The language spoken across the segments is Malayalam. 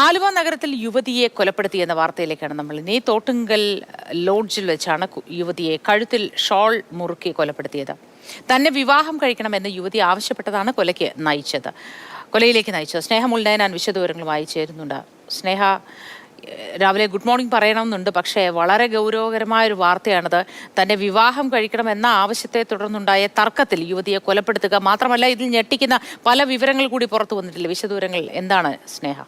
ആലുവ നഗരത്തിൽ യുവതിയെ കൊലപ്പെടുത്തി എന്ന വാർത്തയിലേക്കാണ് നമ്മൾ ഇനി തോട്ടുങ്കൽ ലോഡ്ജിൽ വെച്ചാണ് യുവതിയെ കഴുത്തിൽ ഷോൾ മുറുക്കി കൊലപ്പെടുത്തിയത്. തന്നെ വിവാഹം കഴിക്കണമെന്ന് യുവതി ആവശ്യപ്പെട്ടതാണ് കൊലയ്ക്ക് നയിച്ചത്. കൊലയിലേക്ക് നയിച്ചത്. സ്നേഹ മുൾനയനാൻ വിശദവിവരങ്ങളുമായി ചേരുന്നുണ്ട്. സ്നേഹ രാവിലെ ഗുഡ് മോർണിംഗ് പറയണമെന്നുണ്ട്. പക്ഷേ വളരെ ഗൗരവകരമായ ഒരു വാർത്തയാണത്. തന്നെ വിവാഹം കഴിക്കണമെന്ന ആവശ്യത്തെ തുടർന്നുണ്ടായ തർക്കത്തിൽ യുവതിയെ കൊലപ്പെടുത്തുക മാത്രമല്ല ഇതിൽ ഞെട്ടിക്കുന്ന പല വിവരങ്ങൾ കൂടി പുറത്തു വന്നിട്ടില്ല. വിശദവിവരങ്ങൾ എന്താണ് സ്നേഹ?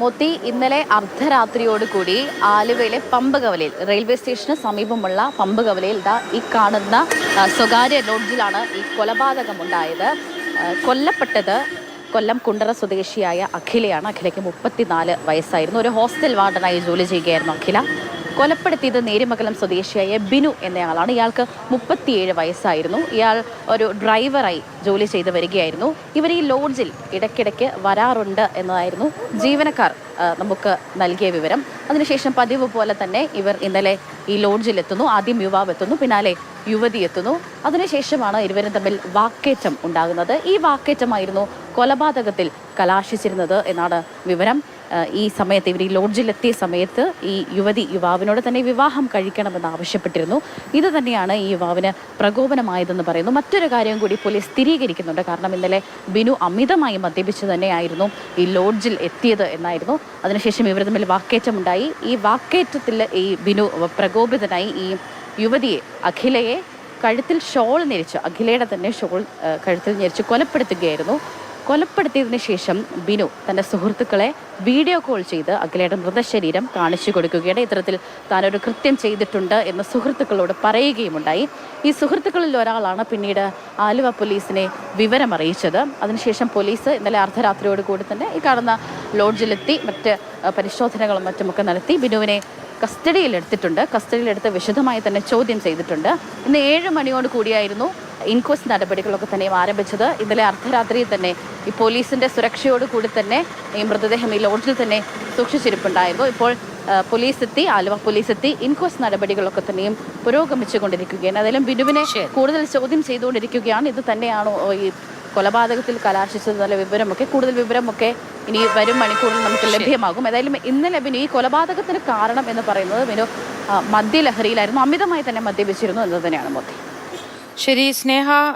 മോത്തി ഇന്നലെ അർദ്ധരാത്രിയോട് കൂടി ആലുവയിലെ പമ്പകവലയിൽ റെയിൽവേ സ്റ്റേഷന് സമീപമുള്ള പമ്പകവലയിൽ ദാ ഈ കാണുന്ന സ്വകാര്യ ലോഡ്ജിലാണ് ഈ കൊലപാതകം ഉണ്ടായത് കൊല്ലപ്പെട്ടത് കൊല്ലം കുണ്ടറ സ്വദേശിയായ അഖിലയാണ്. അഖിലയ്ക്ക് മുപ്പത്തിനാല് വയസ്സായിരുന്നു. ഒരു ഹോസ്റ്റൽ വാർഡനായി ജോലി ചെയ്യുകയായിരുന്നു അഖില. കൊലപ്പെടുത്തിയത് നേരിമംഗലം സ്വദേശിയായ ബിനു എന്നയാളാണ്. ഇയാൾക്ക് മുപ്പത്തിയേഴ് വയസ്സായിരുന്നു. ഇയാൾ ഒരു ഡ്രൈവറായി ജോലി ചെയ്ത് വരികയായിരുന്നു. ഇവർ ഈ ലോഡ്ജിൽ ഇടയ്ക്കിടയ്ക്ക് വരാറുണ്ട് എന്നതായിരുന്നു ജീവനക്കാർ നമുക്ക് നൽകിയ വിവരം. അതിനുശേഷം പതിവ് പോലെ തന്നെ ഇവർ ഇന്നലെ ഈ ലോഡ്ജിൽ എത്തുന്നു. ആദ്യം യുവാവ് എത്തുന്നു പിന്നാലെ യുവതി എത്തുന്നു. അതിനുശേഷമാണ് ഇരുവരും തമ്മിൽ വാക്കേറ്റം ഉണ്ടാകുന്നത്. ഈ വാക്കേറ്റമായിരുന്നു കൊലപാതകത്തിൽ കലാശിച്ചിരുന്നത് എന്നാണ് വിവരം. ഈ സമയത്ത് ഇവർ ഈ ലോഡ്ജിലെത്തിയ സമയത്ത് ഈ യുവതി യുവാവിനോട് തന്നെ വിവാഹം കഴിക്കണമെന്ന് ആവശ്യപ്പെട്ടിരുന്നു. ഇത് തന്നെയാണ് ഈ യുവാവിന് പ്രകോപനമായതെന്ന് പറയുന്നു. മറ്റൊരു കാര്യം കൂടി പോലീസ് സ്ഥിരീകരിക്കുന്നുണ്ട്. കാരണം ഇന്നലെ ബിനു അമിതമായി മദ്യപിച്ച് തന്നെയായിരുന്നു ഈ ലോഡ്ജിൽ എത്തിയത് എന്നായിരുന്നു. അതിനുശേഷം ഇവർ തമ്മിൽ വാക്കേറ്റമുണ്ടായി. ഈ വാക്കേറ്റത്തിൽ ഈ ബിനു പ്രകോപിതനായി ഈ യുവതിയെ അഖിലയെ കഴുത്തിൽ ഷോൾ ഞെരിച്ച് അഖിലയുടെ തന്നെ ഷോൾ കഴുത്തിൽ ഞെരിച്ച് കൊലപ്പെടുത്തുകയായിരുന്നു. കൊലപ്പെടുത്തിയതിനു ശേഷം ബിനു തന്റെ സുഹൃത്തുക്കളെ വീഡിയോ കോൾ ചെയ്ത് അഖിലയുടെ മൃതശരീരം കാണിച്ചു കൊടുക്കുകയാണ്. ഇത്തരത്തിൽ താനൊരു കൃത്യം ചെയ്തിട്ടുണ്ട് എന്ന് സുഹൃത്തുക്കളോട് പറയുകയുമുണ്ടായി. ഈ സുഹൃത്തുക്കളിൽ ഒരാളാണ് പിന്നീട് ആലുവ പോലീസിനെ വിവരം അറിയിച്ചത് അതിനുശേഷം പോലീസ് ഇന്നലെ അർദ്ധരാത്രിയോട് കൂടി തന്നെ ഈ കാണുന്ന ലോഡ്ജിലെത്തി മറ്റ് പരിശോധനകളും മറ്റുമൊക്കെ നടത്തി ബിനുവിനെ കസ്റ്റഡിയിൽ എടുത്തിട്ടുണ്ട് കസ്റ്റഡിയിലെടുത്ത് വിശദമായി തന്നെ ചോദ്യം ചെയ്തിട്ടുണ്ട്. ഇന്ന് ഏഴ് മണിയോട് കൂടിയായിരുന്നു ഇൻക്വസ്റ്റ് നടപടികളൊക്കെ തന്നെയും ആരംഭിച്ചത്. ഇന്നലെ അർദ്ധരാത്രിയിൽ തന്നെ ഈ പോലീസിന്റെ സുരക്ഷയോട് കൂടി തന്നെ ഈ മൃതദേഹം ഈ ലോഡ്ജിൽ തന്നെ സൂക്ഷിച്ചിരിപ്പുണ്ടായിരുന്നു. ഇപ്പോൾ പോലീസ് എത്തി ആലുവ പോലീസ് എത്തി ഇൻക്വസ്റ്റ് നടപടികളൊക്കെ തന്നെയും പുരോഗമിച്ചുകൊണ്ടിരിക്കുകയാണ്. കൊണ്ടിരിക്കുകയാണ് ബിനുവിനെ കൂടുതൽ ചോദ്യം ചെയ്തുകൊണ്ടിരിക്കുകയാണ്. ഇത് തന്നെയാണോ ഈ കൊലപാതകത്തിൽ കലാശിച്ചത് നല്ല വിവരമൊക്കെ കൂടുതൽ വിവരമൊക്കെ ഇനി വരും മണിക്കൂറിൽ നമുക്ക് ലഭ്യമാകും. ഏതായാലും ഇന്നലെ പിന്നെ ഈ കൊലപാതകത്തിന് കാരണം എന്ന് പറയുന്നത് പിന്നെ മദ്യലഹരിയിലായിരുന്നു. അമിതമായി തന്നെ മദ്യപിച്ചിരുന്നു എന്നത് തന്നെയാണ് മോത്തി ശരി സ്നേഹ